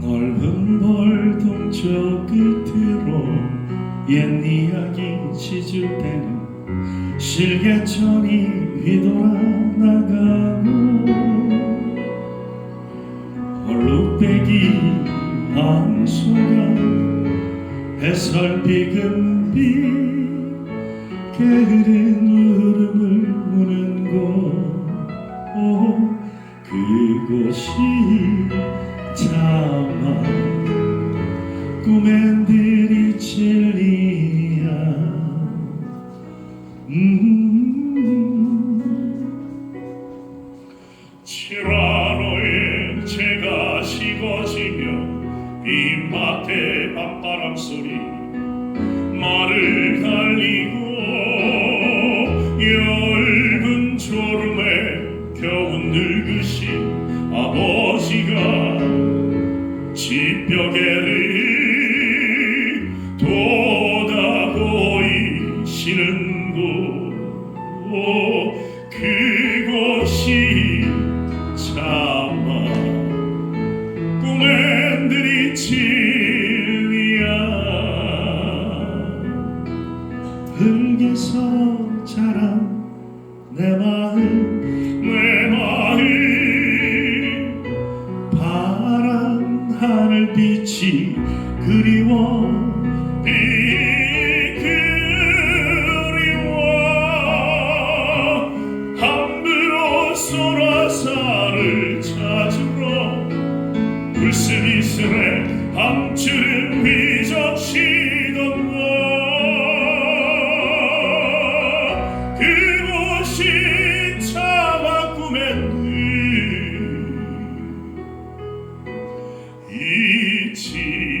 넓은 벌동저 끝으로 옛 이야기 시주되는 실개천이 휘돌아 나가고 얼룩배기 암소가 해설 비금빛 게으른 우리 빗밭에 밤바람 소리 말을 달리고 엷은 졸음에 겨운 늙으신 아버지가 집벽에를 돋아 보이시는 곳 그곳이 차마 꿈엔 이진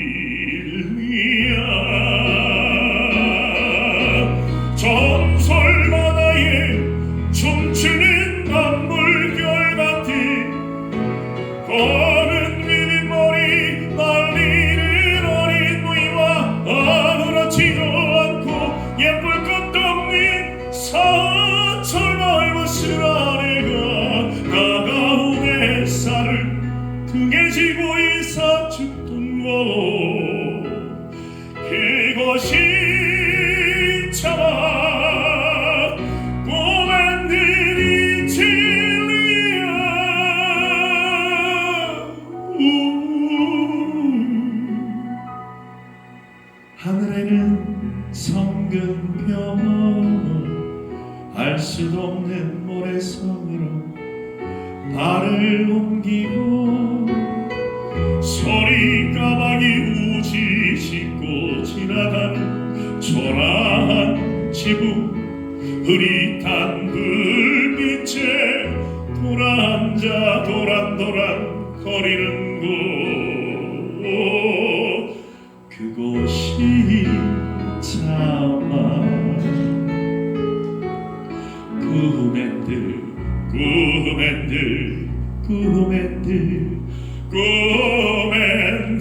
하늘에는 성근병 알 수도 없는 모래성으로 발을 옮기고 지나가는 초라한 지붕 흐릿한 불빛에 돌아앉아 도란도란 거리는 곳. 그곳이 꿈엔들 꿈엔들 꿈엔들 꿈엔들